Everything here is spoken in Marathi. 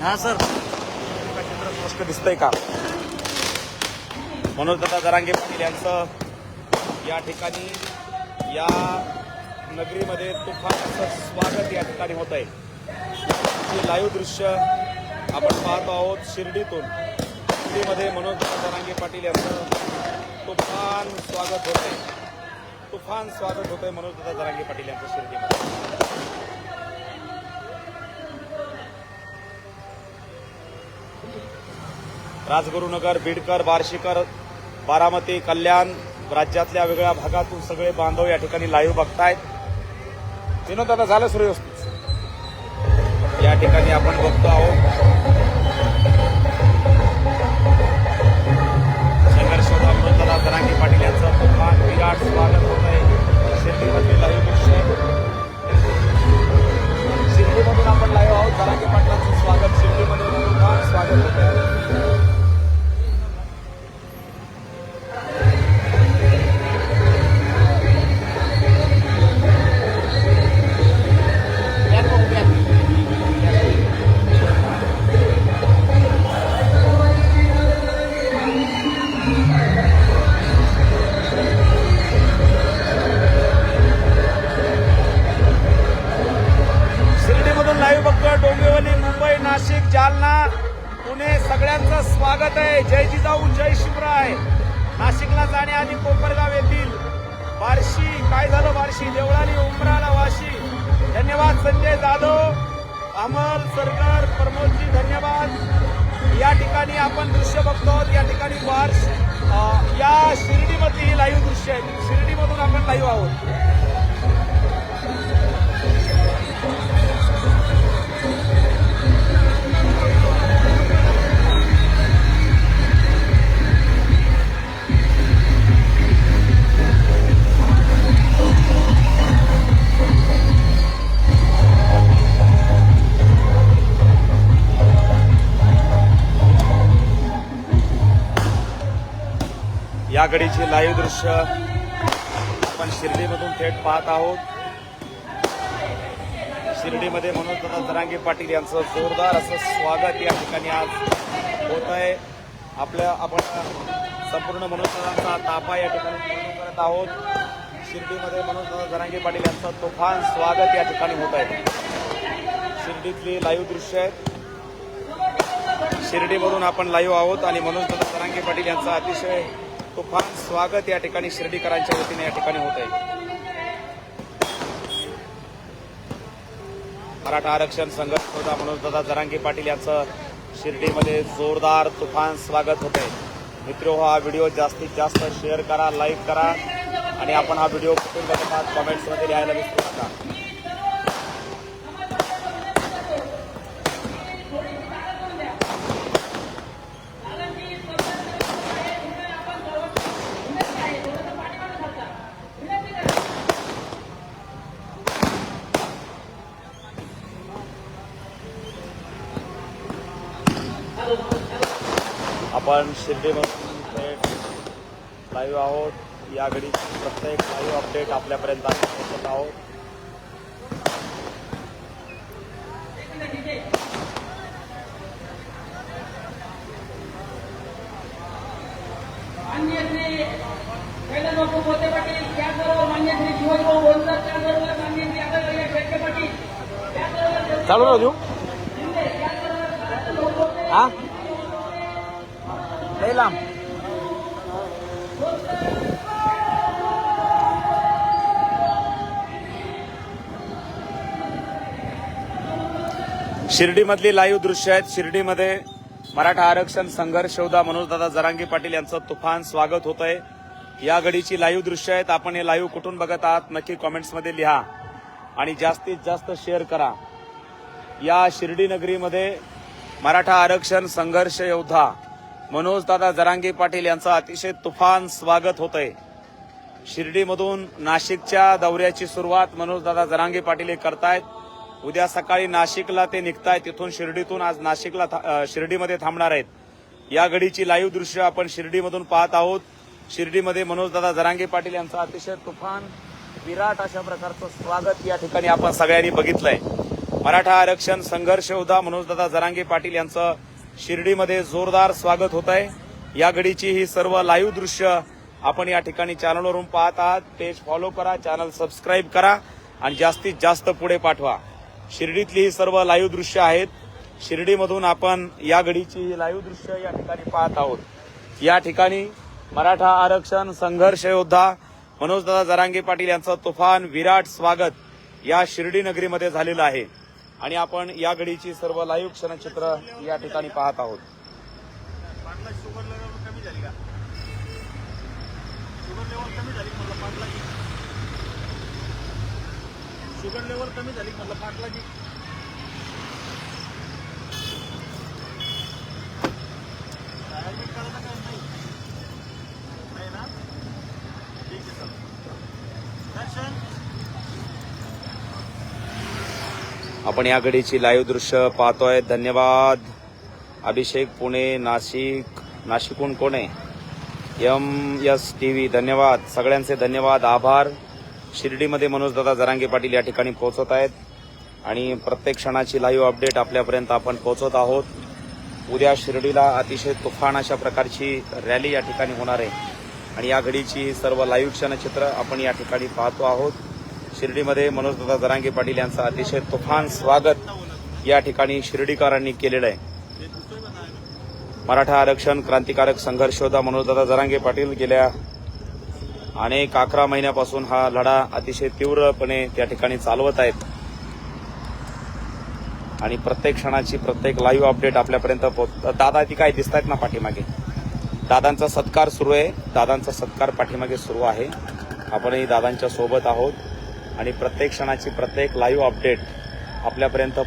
हा सर. चित्र स्पष्ट दिसतंय का? मनोजदादा जरांगे पाटील यांचं या ठिकाणी या नगरीमध्ये तुफान असं स्वागत या ठिकाणी होत आहे. लाईव्ह दृश्य आपण पाहतो आहोत शिर्डीतून. शिर्डीमध्ये मनोजदादा जरांगे पाटील यांचं तुफान स्वागत होत आहे. तुफान स्वागत होत आहे मनोजदादा जरांगे पाटील यांचं शिर्डीमध्ये. राजगुरुनगर बीडकर बार्शीकर बारामती कल्याण राज्यातल्या वेगळ्या भागातून सगळे बांधव या ठिकाणी लाईव्ह बघतायत. विनोद आता झालं सुरू या ठिकाणी आपण बघतो आहोत. जालना पुणे सगळ्यांचं स्वागत आहे. जय जिजाऊ जय शिवराय. नाशिकला जाण्याआधी कोपरगाव येथील बार्शी काय झालं बार्शी? देवळाली उमराला वाशी. धन्यवाद संजय जाधव अमल सरकार प्रमोदजी धन्यवाद. या ठिकाणी आपण दृश्य बघतो आहोत. या ठिकाणी बार्श या शिर्डीमधली ही लाईव्ह दृश्य आहे. शिर्डीमधून आपण लाईव्ह आहोत. या घडीची लाईव्ह दृश्य आपण शिर्डीमधून थेट पाहत आहोत. शिर्डीमध्ये मनोजदादा जरांगे पाटील यांचं जोरदार असं स्वागत या ठिकाणी आज होत आहे आपल्या आपण संपूर्ण मनोजदादांचा ताफा या ठिकाणी करत आहोत. शिर्डीमध्ये मनोजदादा जरांगे पाटील यांचं तुफान स्वागत या ठिकाणी होत आहे शिर्डीतली लाईव्ह दृश्य आहेत. शिर्डीमधून आपण लाईव्ह आहोत आणि मनोजदादा जरांगे पाटील यांचं अतिशय तुफान स्वागत या ठिकाणी शिर्डीकरांच्या वतीने या ठिकाणी होत आहे मराठा आरक्षण संघर्ष होता दादा जरांगे पाटील यांचं शिर्डीमध्ये जोरदार तुफान स्वागत होत आहे मित्र हा व्हिडिओ जास्तीत जास्त शेअर करा लाईक करा आणि आपण हा व्हिडिओ कुठून कमेंट्समध्ये लिहायला विसरू नका. आपण शिर्डीमधून थेट लाईव्ह आहोत. या घडी प्रत्येक लाईव्ह अपडेट आपल्यापर्यंत पोहोचत आहोत. मान्य श्री कैलास हा? लई लांब. शिर्डीमधली लाईव्ह दृश्य आहेत. शिर्डीमध्ये मराठा आरक्षण संघर्ष योद्धा मनोजदादा जरांगे पाटील यांचं तुफान स्वागत होत आहे या घडीची लाईव्ह दृश्य आहेत. आपण हे लाईव्ह कुठून बघत आहात? नक्की कॉमेंट्समध्ये लिहा. आणि जास्तीत जास्त शेअर करा. या शिर्डी नगरीमध्ये मराठा आरक्षण संघर्ष योद्धा मनोजदादा जरांगे पाटील यांचं अतिशय तुफान स्वागत होत आहे शिर्डीमधून नाशिकच्या दौऱ्याची सुरुवात मनोजदादा जरांगे पाटील हे करतायत. उद्या सकाळी नाशिकला ते निघतायत. तिथून शिर्डीतून आज नाशिकला था- शिर्डीमध्ये थांबणार आहेत. या घडीची लाईव्ह दृश्य आपण शिर्डीमधून पाहत आहोत. शिर्डीमध्ये मनोजदादा जरांगे पाटील यांचं अतिशय तुफान विराट अशा प्रकारचं स्वागत या ठिकाणी आपण सगळ्यांनी बघितलंय. मराठा आरक्षण संघर्ष योद्धा मनोजदादा जरांगे पाटील यांचं शिर्डीमध्ये जोरदार स्वागत होत आहे. या घडीची ही सर्व लाईव्ह दृश्य आपण या ठिकाणी चॅनलवरून पाहत आहात. पेज फॉलो करा चॅनल सबस्क्राईब करा आणि जास्तीत जास्त पुढे पाठवा. शिर्डीतली ही सर्व लाईव्ह दृश्य आहेत. शिर्डीमधून आपण या घडीची ही लाईव्ह दृश्य या ठिकाणी पाहत आहोत. या ठिकाणी मराठा आरक्षण संघर्ष योद्धा मनोजदादा जरांगे पाटील यांचं तुफान विराट स्वागत या शिर्डी नगरीमध्ये झालेलं आहे. आणि आपण या घडीची सर्व लाईव्ह क्षणचित्र या ठिकाणी पाहत आहोत. शुगर लेवल कमी झाली. का शुगर लेवल कमी झाली म्हटलं पाटलाची शुगर लेवल कमी झाली म्हटलं पाटलाची डायबिट करायला काय नाही नाही ना ठीक आहे चला दर्शन आपण या घडीची लाईव्ह दृश्य पाहतोय. धन्यवाद. अभिषेक पुणे नाशिक. नाशिकहून कोणे? M S T V. धन्यवाद. सगळ्यांचे धन्यवाद. आभार. शिर्डीमध्ये मनोजदादा जरांगे पाटील या ठिकाणी पोहोचत आहेत. आणि प्रत्येक क्षणाची लाईव्ह अपडेट आपल्यापर्यंत आपण पोहोचत आहोत. उद्या शिर्डीला अतिशय तुफान अशा प्रकारची रॅली या ठिकाणी होणार आहे. आणि या घडीची सर्व लाईव्ह क्षणचित्र आपण या ठिकाणी पाहतो आहोत. शिर्डीमध्ये मनोजदादा जरांगे पाटील यांचं अतिशय तुफान स्वागत या ठिकाणी शिर्डीकरांनी केलेलं आहे. मराठा आरक्षण क्रांतिकारक संघर्ष योद्धा मनोजदादा जरांगे पाटील गेल्या अनेक अकरा महिन्यापासून हा लढा अतिशय तीव्रपणे त्या ठिकाणी चालवत आहेत. आणि प्रत्येक क्षणाची प्रत्येक लाईव्ह अपडेट आपल्यापर्यंत पोहोच दादा ती काय दिसत आहेत ना पाठीमागे? दादांचा सत्कार सुरू आहे. दादांचा सत्कार पाठीमागे सुरू आहे. आपणही दादांच्या सोबत आहोत. आणि प्रत्येक क्षणाची प्रत्येक लाईव्ह अपडेट आपल्यापर्यंत